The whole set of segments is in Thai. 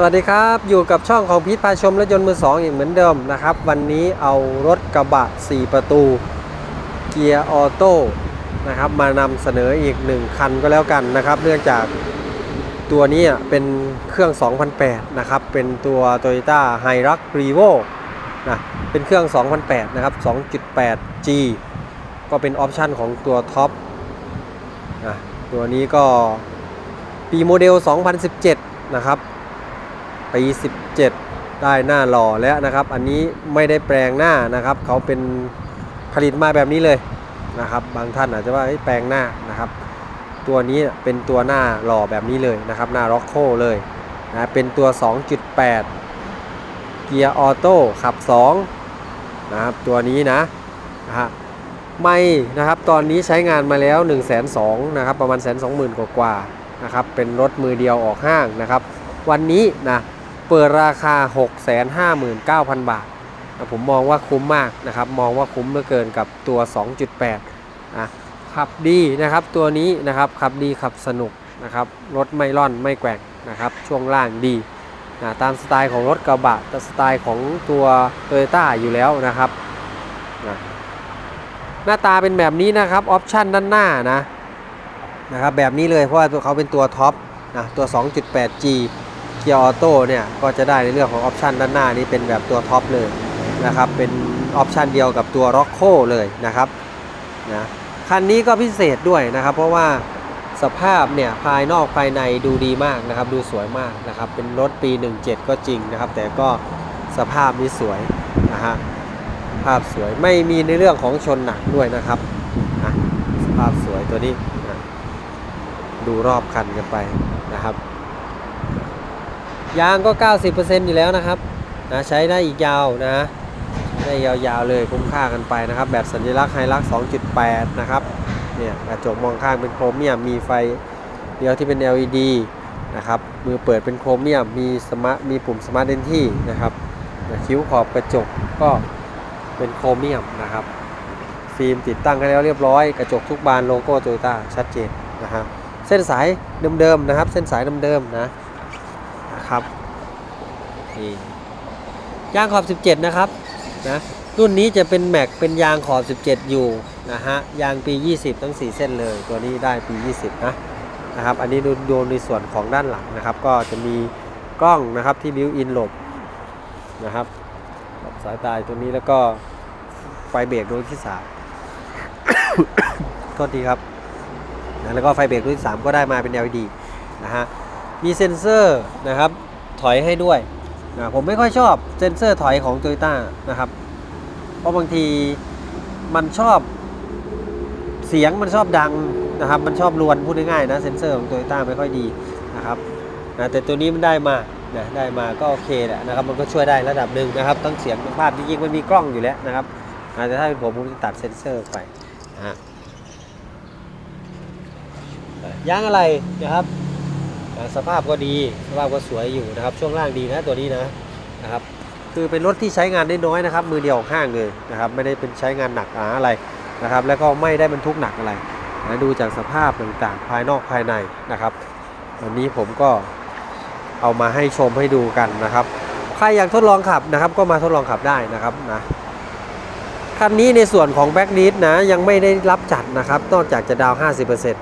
สวัสดีครับ อยู่กับช่องของพีทพาชมรถยนต์มือสองอีกเหมือนเดิมนะครับ วันนี้เอารถกระบะ 4 ประตู เกียร์ออโต้นะครับมานำเสนออีก 1 คันก็แล้วกันนะครับ เนื่องจากตัวนี้เป็นเครื่อง 2008 นะครับ เป็นตัว Toyota h i r u x r e v o นะเป็นเครื่อง 2008 นะครับ 2.8G ก็เป็นออปชันของตัวท็อปนะตัวนี้ก็ปีโมเดล 2017 นะครับ ปี 17 ได้หน้าหล่อแล้วนะครับ อันนี้ไม่ได้แปลงหน้านะครับ เขาเป็นผลิตมาแบบนี้เลยนะครับ บางท่านอาจจะว่าแปลงหน้านะครับ ตัวนี้เป็นตัวหน้าหล่อแบบนี้เลยนะครับ หน้าร็อกโคเลยนะเป็นตัว 2.8 เกียร์ออโต้ขับ 2 นะครับ ตัวนี้นะนะฮะไม่นะครับตอนนี้ใช้งานมาแล้ว 1 2 0 0 0นะครับประมาณ1 2 0 0 0 0กว่าๆนะครับเป็นรถมือเดียวออกห้างนะครับ วันนี้นะ เปิดราคา 659,000 บาทนะผมมองว่าคุ้มมากนะครับ มองว่าคุ้มเหลือเกินกับตัว 2.8นะขับดีนะครับตัวนี้นะครับขับดีขับสนุกนะครับรถไม่ร่อนไม่แกว่งนะครับช่วงล่างดีนะตามสไตล์ของรถกระบะตามสไตล์ของตัว t o y ยต้อยู่แล้วนะครับนะหน้าตาเป็นแบบนี้นะครับออปชันด้านหน้านะนะครับแบบนี้เลยเพราะว่าตัวเขาเป็นตัวท็อปนะตัว 2.8G เกียร์ออโต้เนี่ยก็จะได้ในเรื่องของออปชันด้านหน้านี้เป็นแบบตัวท็อปเลยนะครับเป็นออปชันเดียวกับตัว r o c โ o เลยนะครับนะคันนี้ก็พิเศษด้วยนะครับ เพราะว่าสภาพเนี่ยภายนอกภายในดูดีมากนะครับ ดูสวยมากนะครับ เป็นรถปี 17 ก็จริงนะครับ แต่ก็สภาพนี้สวยนะฮะภาพสวยไม่มีในเรื่องของชนหนักด้วยนะครับอะสภาพสวยตัวนี้นะดูรอบคันกันไปนะครับ ยางก็ 90%อยู่แล้วนะครับนะใช้ได้อีกยาวนะได้ยาวๆเลยคุ้มค่ากันไปนะครับ แบบสัญลักษณ์ไฮลักซ์2.8 นะครับเนี่ยกระจกมองข้างเป็นโครเมียมมีไฟเดียวที่เป็น LED นะครับมือเปิดเป็นโครเมียมมีสมาร์ทมีปุ่มสมาร์ทเดนที่นะครับคิ้วขอบกระจกก็เป็นโครเมียมนะครับ ฟิล์มติดตั้งให้แล้วเรียบร้อย กระจกทุกบานโลโก้โตโยต้าชัดเจนนะครับเส้นสายเดิมๆนะครับ เส้นสายเดิมๆนะ นะครับนี่ยางขอบ 17 นะครับนะรุ่นนี้จะเป็นแม็กเป็นยางขอบ 17 อยู่นะฮะยางปี 20 ทั้ง 4 เส้นเลย ตัวนี้ได้ปี 20 นะนะครับ อันนี้ดูดูในส่วนของด้านหลังนะครับ ก็จะมีกล้องนะครับที่บิวอินหลบนะครับหลบสายตายตัวนี้แล้วก็ไฟเบรกดวงที่3โทษทีครับนะแล้วก็ไฟเบรกดวงที่3ก็ได้มาเป็น LED นะฮะ มีเซ็นเซอร์นะครับถอยให้ด้วยนะผมไม่ค่อยชอบเซ็นเซอร์ถอยของ t o y ยต้นะครับ เพราะบางทีมันชอบเสียงมันชอบดังนะครับ มันชอบรวนพูดง่ายๆนะเซ็นเซอร์ของ t o y ยต้ไม่ค่อยดีนะครับนะแต่ตัวนี้มันได้มานะได้มาก็โอเคแหละนะครับ มันก็ช่วยได้ระดับหนึ่งนะครับทั้งเสียงทั้งภาพจริงๆมันมีกล้องอยู่แล้วนะครับนะแต่ถ้าเป็นผมผมจะตัดเซ็นเซอร์ไปนะยางอะไรนะครับ สภาพก็ดีสภาพก็สวยอยู่นะครับ ช่วงล่างดีนะตัวนี้นะนะครับ คือเป็นรถที่ใช้งานได้น้อยนะครับ มือเดียวของห้างเลยนะครับ ไม่ได้เป็นใช้งานหนักอะไรนะครับ แล้วก็ไม่ได้บรรทุกหนักอะไรนะดูจากสภาพต่างๆ ภายนอกภายในนะครับ วันนี้ผมก็เอามาให้ชมให้ดูกันนะครับ ใครอยากทดลองขับนะครับ ก็มาทดลองขับได้นะครับนะคันนี้ในส่วนของแบ็กนิดนะยังไม่ได้รับจัดนะครับ นอกจากจะดาวน์50%น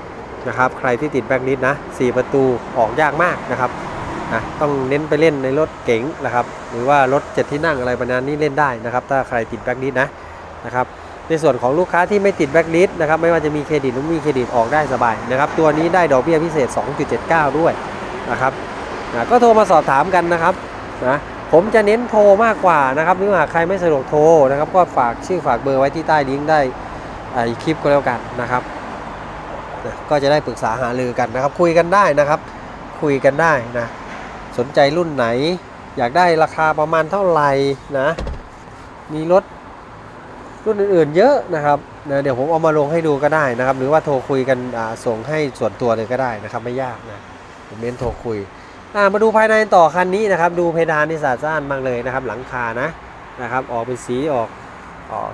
นะครับ ใครที่ติดแบ็กนิดนะ4ประตูออกยากมากนะครับนะต้องเน้นไปเล่นในรถเก๋งนะครับ หรือว่ารถเจ็ดที่นั่งอะไรประมาณนี้เล่นได้นะครับ ถ้าใครติดแบ็กนิดนะนะครับในส่วนของลูกค้าที่ไม่ติดแบ็กลิสนะครับไม่ว่าจะมีเครดิตหรือไม่มีเครดิตออกได้สบายนะครับ ตัวนี้ได้ดอกเบี้ยพิเศษ 2.79 ด้วยนะครับนะก็โทรมาสอบถามกันนะครับนะผมจะเน้นโทรมากกว่านะครับหรือว่าใครไม่สะดวกโทรนะครับ ก็ฝากชื่อฝากเบอร์ไว้ที่ใต้ลิงก์ได้อีกคลิปก็แล้วกันนะครับ นะก็จะได้ปรึกษาหารือกันนะครับ คุยกันได้นะครับ คุยกันได้นะสนใจรุ่นไหน อยากได้ราคาประมาณเท่าไหร่นะมีรถรุ่นอื่นๆเยอะนะครับนะเดี๋ยวผมเอามาลงให้ดูก็ได้นะครับ หรือว่าโทรคุยกันส่งให้ส่วนตัวเลยก็ได้นะครับ ไม่ยากนะผมเน้นโทรคุยมาดูภายในต่อคันนี้นะครับ ดูเพดานที่สะอาดสะอ้านมากเลยนะครับ หลังคานะนะครับ ออกเป็นสีออก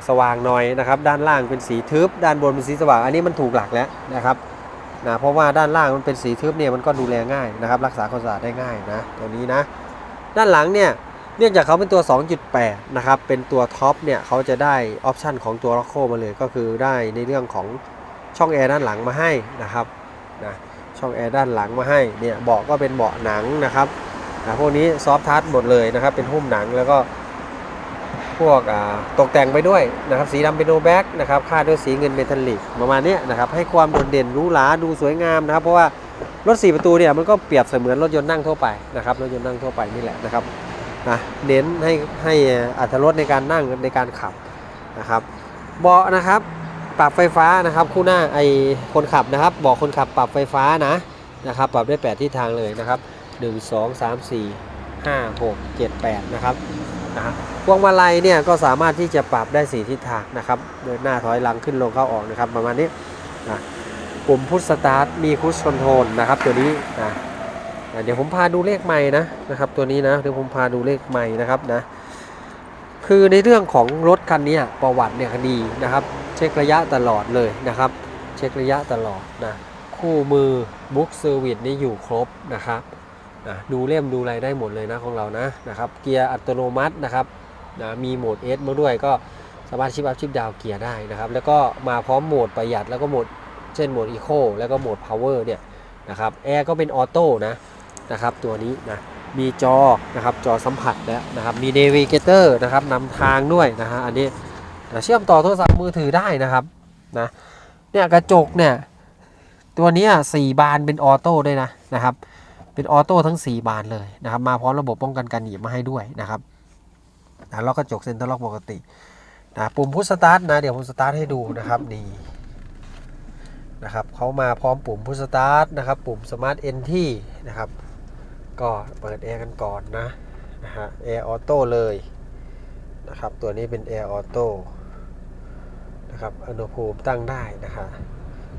สว่างหน่อยนะครับ ด้านล่างเป็นสีทึบ ด้านบนเป็นสีสว่าง อันนี้มันถูกหลักแล้วนะครับนะเพราะว่าด้านล่างมันเป็นสีทึบเนี่ยมันก็ดูแลง่ายนะครับ รักษาความสะอาดได้ง่ายนะตัวนี้นะ ด้านหลังเนี่ยเนื่องจากเขาเป็นตัว 2.8 นะครับ เป็นตัวท็อปเนี่ยเขาจะได้ออปชันของตัวล็อกโคมาเลยก็คือได้ในเรื่องของช่องแอร์ด้านหลังมาให้นะครับนะช่องแอร์ด้านหลังมาให้เนี่ยเบาะก็เป็นเบาะหนังนะครับนะพวกนี้ซอฟทัชหมดเลยนะครับเป็นหุ้มหนังแล้วก็ พวกตกแต่งไปด้วยนะครับสีดำเป็นโนแบ็กนะครับคาดด้วยสีเงินเมทัลลิกประมาณนี้นะครับให้ความโดดเด่นหรูหราดูสวยงามนะครับ เพราะว่ารถ 4 ประตูเนี่ยมันก็เปรียบเสมือนรถยนต์นั่งทั่วไปนะครับรถยนต์นั่งทั่วไปนี่แหละนะครับนะเน้นให้ให้อัตรสในการนั่งในการขับนะครับเบาะนะครับปรับไฟฟ้านะครับ คู่หน้าไอคนขับนะครับเบาะคนขับปรับไฟฟ้านะนะครับปรับได้ 8ที่ทางเลยนะครับ 1 2 3 4 5 6 7 8 นะครับ นะพวงมาลัยเนี่ยก็สามารถที่จะปรับได้4ทิศทางนะครับ เดินหน้าถอยหลังขึ้นลงเข้าออกนะครับ ประมาณนี้นะปุ่มพุชสตาร์ทมีคุชคอนโทรลนะครับ ตัวนี้นะอะเดี๋ยวผมพาดูเลขใหม่นะนะครับ ตัวนี้นะเดี๋ยวผมพาดูเลขใหม่นะครับนะคือในเรื่องของรถคันนี้ประวัติเนี่ยดีนะครับ เช็คระยะตลอดเลยนะครับ เช็คระยะตลอดนะคู่มือบุ๊กเซอร์วิสนี่อยู่ครบนะครับ นะดูเล่มดูอะไรได้หมดเลยนะของเรานะนะครับเกียร์อัตโนมัตินะครับนะมีโหมด S มาด้วยก็สามารถชิปอัพชิปดาวเกียร์ได้นะครับ แล้วก็มาพร้อมโหมดประหยัดแล้วก็โหมดเช่นโหมด Eco แล้วก็โหมด Power เนี่ยนะครับแอร์ก็เป็นออโต้นะนะครับตัวนี้นะมีจอนะครับจอสัมผัสแล้วนะครับมี Navigator นะครับนำทางด้วยนะฮะอันนี้นะเชื่อมต่อโทรศัพท์มือถือได้นะครับนะเนี่ยกระจกเนี่ยตัวนี้สี่บานเป็นออโต้ด้วยนะนะครับ เป็นออโต้ทั้ง 4 บานเลยนะครับ มาพร้อมระบบป้องกันการหนีบมาให้ด้วยนะครับนะล็อกกระจกเซ็นเตอร์ล็อกปกตินะปุ่มพุชสตาร์ทนะ เดี๋ยวผมสตาร์ทให้ดูนะครับนี่นะครับเขามาพร้อมปุ่มพุชสตาร์ทนะครับ ปุ่มสมาร์ทเอนที่นะครับ ก็เปิดแอร์กันก่อนนะนะฮะแอร์ออโต้เลยนะครับ ตัวนี้เป็นแอร์ออโต้นะครับอุณหภูมิตั้งได้นะครับ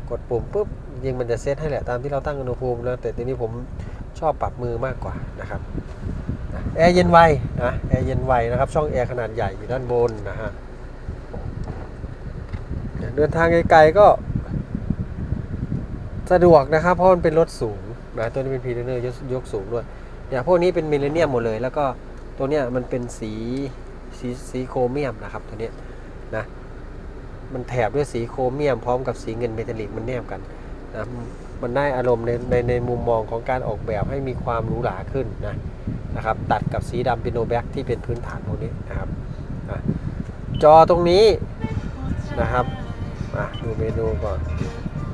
กดปุ่มปุ๊บยิงมันจะเซตให้แหละตามที่เราตั้งอุณหภูมิแล้วแต่ทีนี้ผม ชอบปรับมือมากกว่านะครับแอร์เย็นไวนะแอร์เย็นไวนะครับ ช่องแอร์ขนาดใหญ่อยู่ด้านบนนะฮะเดินทางไกลๆก็สะดวกนะครับเพราะมันเป็นรถสูงนะตัวนี้เป็นพีเนอร์ยกสูงด้วยเนี่ยพวกนี้เป็นมิลเลเนียมหมดเลย แล้วก็ตัวเนี้ยมันเป็นสีสีสีโครเมียมนะครับตัวเนี้ยนะมันแถบด้วยสีโครเมียมพร้อมกับสีเงินเมทัลลิกมันแนบกันนะ มันได้อารมณ์ในในในมุมมองของการออกแบบให้มีความหรูหราขึ้นนะนะครับตัดกับสีดำเป็นโนแบ็กที่เป็นพื้นฐานพวกนี้นะครับอะจอตรงนี้นะครับดูเมนูก่อน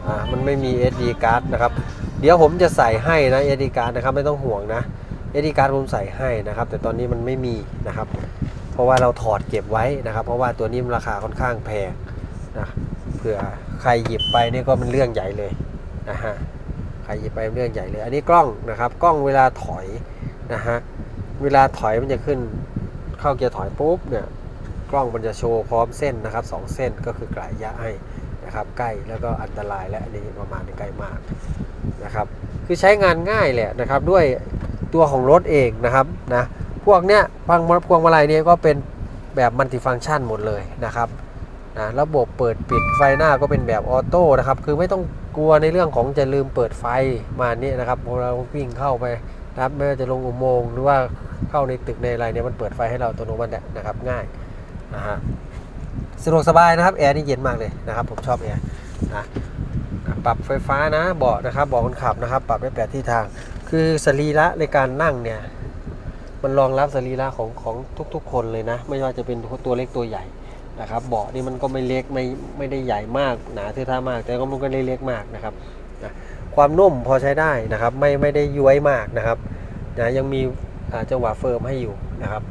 อะมันไม่มี SD card นะครับ เดี๋ยวผมจะใส่ให้นะ SD card นะครับไม่ต้องห่วงนะ SD card ผมใส่ให้นะครับ แต่ตอนนี้มันไม่มีนะครับ เพราะว่าเราถอดเก็บไว้นะครับ เพราะว่าตัวนี้มันราคาค่อนข้างแพงนะเผื่อใครหยิบไปนี่ก็เป็นเรื่องใหญ่เลย นะฮะใครหยิบไปเรื่องใหญ่เลย อันนี้กล้องนะครับ กล้องเวลาถอยนะฮะ เวลาถอยมันจะขึ้นเข้าเกียร์ถอยปุ๊บเนี่ย กล้องมันจะโชว์พร้อมเส้นนะครับสองเส้นก็คือกลายยะให้นะครับ ใกล้แล้วก็อันตรายและอันนี้ประมาณนี้ใกล้มากนะครับ คือใช้งานง่ายแหละนะครับด้วยตัวของรถเองนะครับนะพวกเนี้ยพวงพวงมาลัยเนี่ยก็เป็นแบบมัลติฟังก์ชันหมดเลยนะครับนะระบบเปิดปิดไฟหน้าก็เป็นแบบออโต้นะครับ คือไม่ต้อง กลัวในเรื่องของจะลืมเปิดไฟมานี่นะครับพอเราวิ่งเข้าไปนะครับไม่ว่าจะลงอุโมงค์หรือว่าเข้าในตึกในอะไรเนี่ยมันเปิดไฟให้เราตัวโน้มัตินะครับง่ายนะฮะสะดวกสบายนะครับแอร์นี่เย็นมากเลยนะครับ ผมชอบแอร์นะปรับไฟฟ้านะเบาะนะครับเบาะคนขับนะครับ ปรับได้แปดที่ทาง คือสรีระในการนั่งเนี่ยมันรองรับสรีระของของทุกๆ คนเลยนะ ไม่ว่าจะเป็นตัวเล็กตัวใหญ่ นะครับเบาะนี่มันก็ไม่เล็กไม่ไม่ได้ใหญ่มากหนาเท่าท่ามาก แต่ก็มันก็ไม่เล็กมากนะครับนะความนุ่มพอใช้ได้นะครับ ไม่ไม่ได้ย้วยมากนะครับนะยังมีจังหวะเฟิร์มให้อยู่นะครับ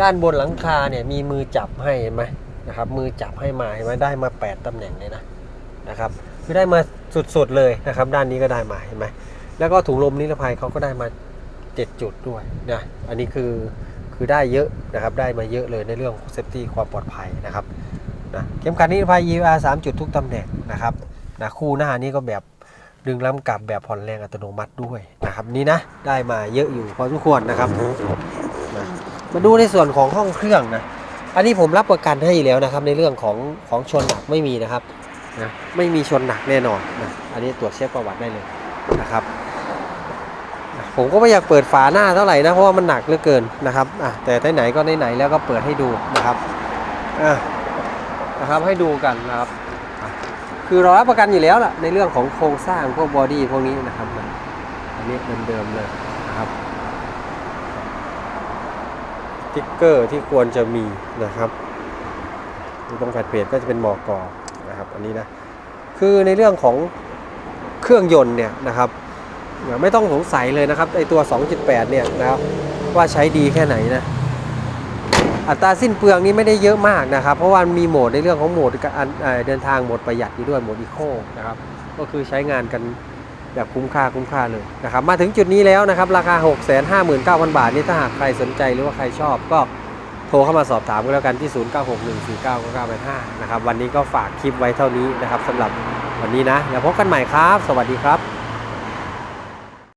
ด้านบนหลังคาเนี่ยมีมือจับให้เห็นไหมนะครับ มือจับให้มาเห็นไหมได้มา 8 ตำแหน่งเลยนะนะครับคือได้มาสุดๆเลยนะครับ ด้านนี้ก็ได้มาเห็นไหมแล้วก็ถุงลมนิรภัยเขาก็ได้มา 7 จุดด้วยนะอันนี้คือ คือได้เยอะนะครับได้มาเยอะเลยในเรื่องเซฟตี้ความปลอดภัยนะครับนะเข็มขัดนิรภัย ER 3 จุดทุกตำแหน่งนะครับนะคู่หน้านี้ก็แบบดึงล้ำกลับแบบผ่อนแรงอัตโนมัติด้วยนะครับนี่นะได้มาเยอะอยู่พอสมควรนะครับนะมาดูในส่วนของห้องเครื่องนะอันนี้ผมรับประกันให้แล้วนะครับ ในเรื่องของของชนหนักไม่มีนะครับนะไม่มีชนหนักแน่นอนนะอันนี้ตรวจเช็คประวัติได้เลยนะครับ ผมก็ไม่อยากเปิดฝาหน้าเท่าไหร่นะเพราะว่ามันหนักเหลือเกินนะครับอะแต่ไหนๆก็ไหนๆแล้วก็เปิดให้ดูนะครับอะนะครับให้ดูกันนะครับ คือเรารับประกันอยู่แล้วล่ะในเรื่องของโครงสร้างพวกบอดี้พวกนี้นะครับอันนี้เดิมๆเลยนะครับติ๊กเกอร์ที่ควรจะมีนะครับตรงแผ่นเพจก็จะเป็นหมอกอนะครับ อันนี้นะ คือในเรื่องของเครื่องยนต์เนี่ยนะครับ ไม่ต้องสงสัยเลยนะครับไอตัว 2.8 เนี่ยนะครับว่าใช้ดีแค่ไหนนะอัตราสิ้นเปลืองนี่ไม่ได้เยอะมากนะครับ เพราะว่ามันมีโหมดในเรื่องของโหมดการเอ่อเดินทางโหมดประหยัดอยู่ด้วยโหมดอีโคนะครับก็คือใช้งานกันแบบคุ้มค่าคุ้มค่าเลยนะครับมาถึงจุดนี้แล้วนะครับราคา 659,000 บาทนี่ถ้าหากใครสนใจหรือว่าใครชอบก็โทรเข้ามาสอบถามกันแล้วกันที่ 0961499985นะครับวันนี้ก็ฝากคลิปไว้เท่านี้นะครับสำหรับวันนี้นะแล้วพบกันใหม่ครับ สวัสดีครับ